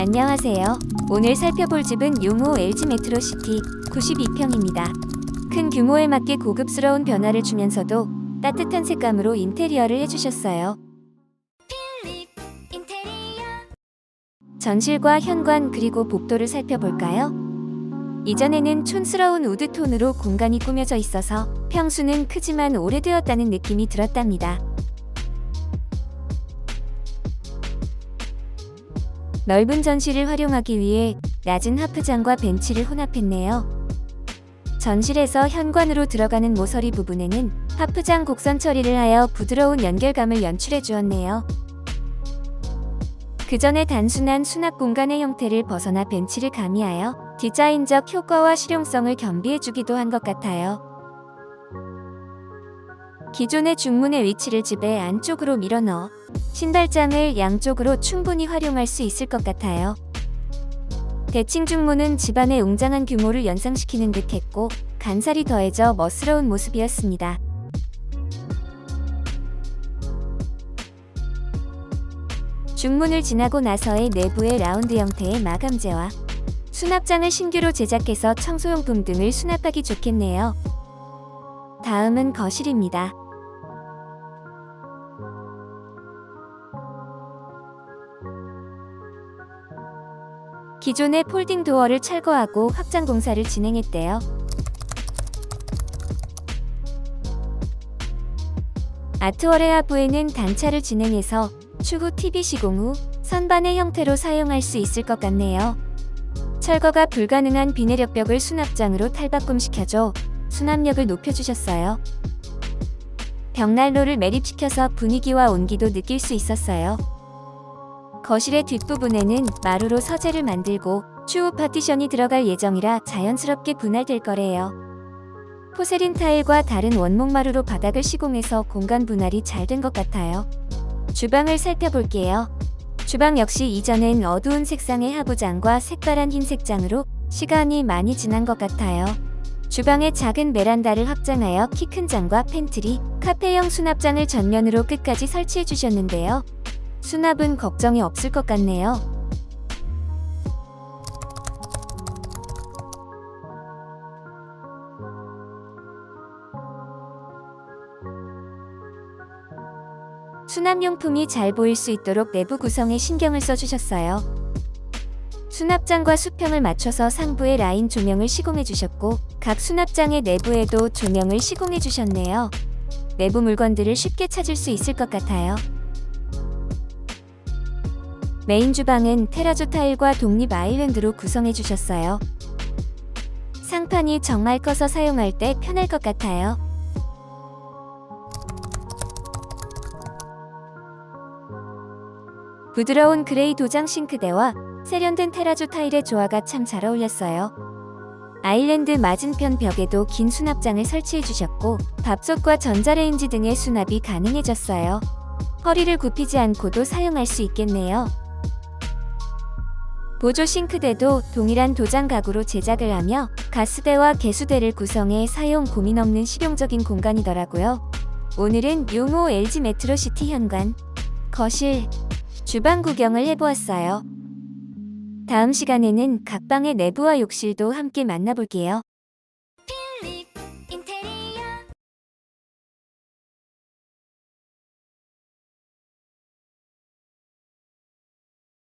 안녕하세요. 오늘 살펴볼 집은 용호 LG 메트로시티 92평입니다. 큰 규모에 맞게 고급스러운 변화를 주면서도 따뜻한 색감으로 인테리어를 해주셨어요. 전실과 현관 그리고 복도를 살펴볼까요? 이전에는 촌스러운 우드톤으로 공간이 꾸며져 있어서 평수는 크지만 오래되었다는 느낌이 들었답니다. 넓은 전실을 활용하기 위해 낮은 하프장과 벤치를 혼합했네요. 전실에서 현관으로 들어가는 모서리 부분에는 하프장 곡선 처리를 하여 부드러운 연결감을 연출해 주었네요. 그 전에 단순한 수납 공간의 형태를 벗어나 벤치를 가미하여 디자인적 효과와 실용성을 겸비해 주기도 한 것 같아요. 기존의 중문의 위치를 집의 안쪽으로 밀어 넣어 신발장을 양쪽으로 충분히 활용할 수 있을 것 같아요. 대칭 중문은 집안의 웅장한 규모를 연상시키는 듯 했고 간살이 더해져 멋스러운 모습이었습니다. 중문을 지나고 나서의 내부의 라운드 형태의 마감재와 수납장을 신규로 제작해서 청소용품 등을 수납하기 좋겠네요. 다음은 거실입니다. 기존의 폴딩 도어를 철거하고 확장 공사를 진행했대요. 아트월의 하부에는 단차를 진행해서 추후 TV 시공 후 선반의 형태로 사용할 수 있을 것 같네요. 철거가 불가능한 비내력벽을 수납장으로 탈바꿈시켜줘 수납력을 높여주셨어요. 벽난로를 매립시켜서 분위기와 온기도 느낄 수 있었어요. 거실의 뒷부분에는 마루로 서재를 만들고 추후 파티션이 들어갈 예정이라 자연스럽게 분할될 거래요. 포세린 타일과 다른 원목 마루로 바닥을 시공해서 공간 분할이 잘 된 것 같아요. 주방을 살펴볼게요. 주방 역시 이전엔 어두운 색상의 하부장과 색깔한 흰 색장으로 시간이 많이 지난 것 같아요. 주방에 작은 베란다를 확장하여 키 큰 장과 팬트리, 카페형 수납장을 전면으로 끝까지 설치해 주셨는데요. 수납은 걱정이 없을 것 같네요. 수납용품이 잘 보일 수 있도록 내부 구성에 신경을 써주셨어요. 수납장과 수평을 맞춰서 상부에 라인 조명을 시공해 주셨고 각 수납장의 내부에도 조명을 시공해 주셨네요. 내부 물건들을 쉽게 찾을 수 있을 것 같아요. 메인 주방은 테라조 타일과 독립 아일랜드로 구성해 주셨어요. 상판이 정말 커서 사용할 때 편할 것 같아요. 부드러운 그레이 도장 싱크대와 세련된 테라조 타일의 조화가 참 잘 어울렸어요. 아일랜드 맞은편 벽에도 긴 수납장을 설치해 주셨고 밥솥과 전자레인지 등의 수납이 가능해졌어요. 허리를 굽히지 않고도 사용할 수 있겠네요. 보조 싱크대도 동일한 도장 가구로 제작을 하며 가스대와 개수대를 구성해 사용 고민 없는 실용적인 공간이더라고요. 오늘은 용호 LG 메트로시티 현관, 거실, 주방 구경을 해보았어요. 다음 시간에는 각 방의 내부와 욕실도 함께 만나볼게요.